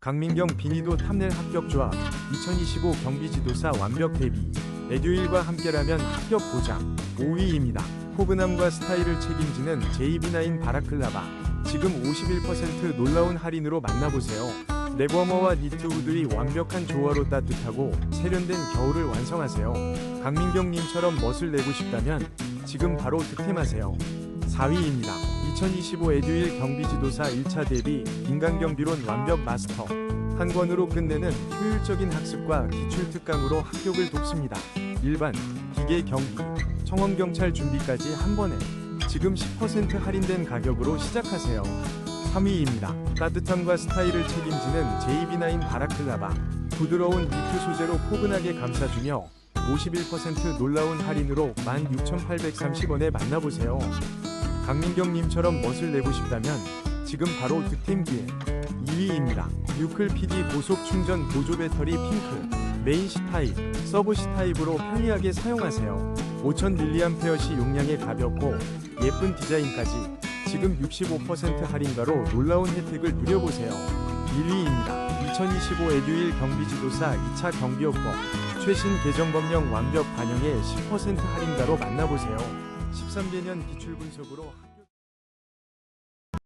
강민경 비니도 탐낼 합격 조합 2025 경비지도사 완벽 대비 에듀일과 함께라면 합격 보장 5위입니다. 포근함과 스타일을 책임지는 JB9 바라클라바 지금 51% 놀라운 할인으로 만나보세요. 레버머와 니트 후드의 완벽한 조화로 따뜻하고 세련된 겨울을 완성하세요. 강민경님처럼 멋을 내고 싶다면 지금 바로 득템하세요. 4위입니다. 2025 에듀일 경비지도사 1차 대비 인간경비론 완벽 마스터 한 권으로 끝내는 효율적인 학습과 기출 특강으로 합격을 돕습니다. 일반, 기계 경비, 청원경찰 준비까지 한 번에 지금 10% 할인된 가격으로 시작하세요. 3위입니다. 따뜻함과 스타일을 책임지는 JB9 바라클라바 부드러운 니트 소재로 포근하게 감싸주며 51% 놀라운 할인으로 16,830원에 만나보세요. 강민경님처럼 멋을 내고 싶다면 지금 바로 득템 기회 2위입니다. 뉴클 PD 고속 충전 보조 배터리 핑크 메인 C 타입, 서브 C 타입으로 편리하게 사용하세요. 5000mAh 용량에 가볍고 예쁜 디자인까지 지금 65% 할인가로 놀라운 혜택을 누려보세요. 1위입니다. 2025 에듀일 경비지도사 2차 경비요법 최신 개정 법령 완벽 반영에 10% 할인가로 만나보세요. 13개년 기출 분석으로